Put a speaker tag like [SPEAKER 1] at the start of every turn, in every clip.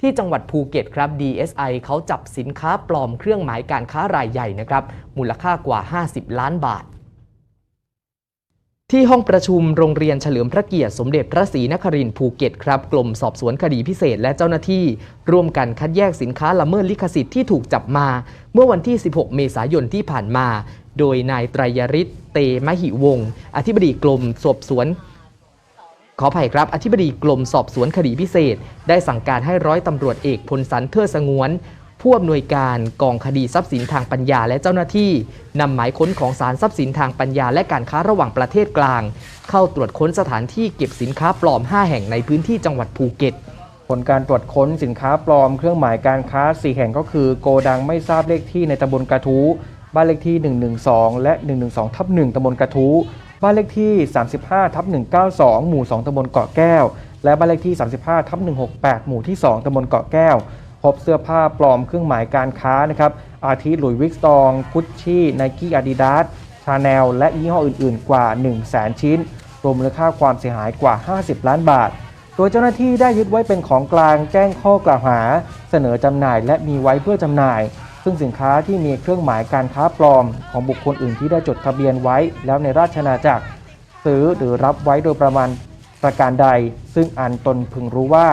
[SPEAKER 1] ที่จังหวัดภูเก็ตครับ DSI เขาจับสินค้าปลอมเครื่องหมายการค้ารายใหญ่นะครับ มูลค่ากว่า 50 ล้านบาท ที่ห้องประชุมโรงเรียนเฉลิมพระเกียรติสมเด็จพระศรีนครินทร์ภูเก็ตครับ กลุ่มสอบสวนคดีพิเศษและเจ้าหน้าที่ ร่วมกันคัดแยกสินค้าละเมิดลิขสิทธิ์ที่ถูกจับมา เมื่อวันที่ 16 เมษายนที่ผ่านมา โดยนายไตรยฤทธิ์เตมหิวงศ์อธิบดีกรมสอบสวน ขออภัยครับ อธิบดีกรมสอบสวนคดีพิเศษ ได้สั่งการให้ร้อยตำรวจเอกพลสันเทอสงวน ผู้อำนวยการกองคดีทรัพย์สินทางปัญญาและเจ้าหน้าที่นำหมายค้นของศาลทรัพย์สินทางปัญญาและการค้าระหว่างประเทศกลาง เข้าตรวจค้นสถานที่เก็บสินค้าปลอม 5 แห่งในพื้นที่จังหวัดภูเก็ต
[SPEAKER 2] ผลการตรวจค้นสินค้าปลอมเครื่องหมายการค้า 4 แห่งก็คือ โกดังไม่ทราบเลขที่ในตำบลกระทู้ บ้านเลขที่ 112 และ 112ทับ1ตำบลกระทู้ บ้านเลขที่ 35ทับ192 หมู่ 2ตำบลเกาะแก้ว และบ้านเลขที่ 35ทับ168 หมู่ที่ 2ตำบลเกาะแก้ว พบเสื้อผ้าปลอมเครื่องหมายการค้านะครับ อาทิหลุยส์วิกตอง กุชชี่ ไนกี้อาดิดาสชาแนล และยี่ห้ออื่นๆ กว่า 1 0 0 0 0แชิ้น รวมมูลค่าความเสียหายกว่า 50 ล้านบาทโดยเจ้าหน้าที่ได้ยึดไว้เป็นของกลางแจ้งข้อกล่าวหา เสนอจำหน่ายและมีไว้เพื่อจำหน่าย ซึ่งสินค้าที่มีเครื่องหมายการค้าปลอม ของบุคคลอื่นที่ได้จดทะเบียนไว้ แล้วในราชนาจักร ซื้อหรือรับไว้โดยประมาณประการใด ซึ่งอันตนพึงรู้ว่า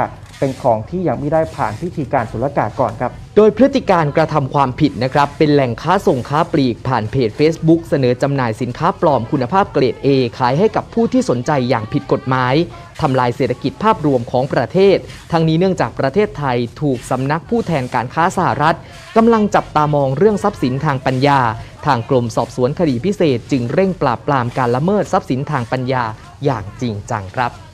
[SPEAKER 2] เป็นของที่ยังไม่ได้ผ่านพิธีการศุลกากรครับ
[SPEAKER 1] โดยพฤติการกระทำความผิดนะครับ เป็นแหล่งค้าส่งค้าปลีกผ่านเพจ Facebook เสนอจำหน่ายสินค้าปลอมคุณภาพเกรด A ขายให้กับผู้ที่สนใจอย่างผิดกฎหมายทำลายเศรษฐกิจภาพรวมของประเทศ ทั้งนี้เนื่องจากประเทศไทยถูกสำนักผู้แทนการค้าสหรัฐกำลังจับตามองเรื่องทรัพย์สินทางปัญญา ทางกรมสอบสวนคดีพิเศษ จึงเร่งปราบปรามการละเมิดทรัพย์สินทางปัญญาอย่างจริงจังครับ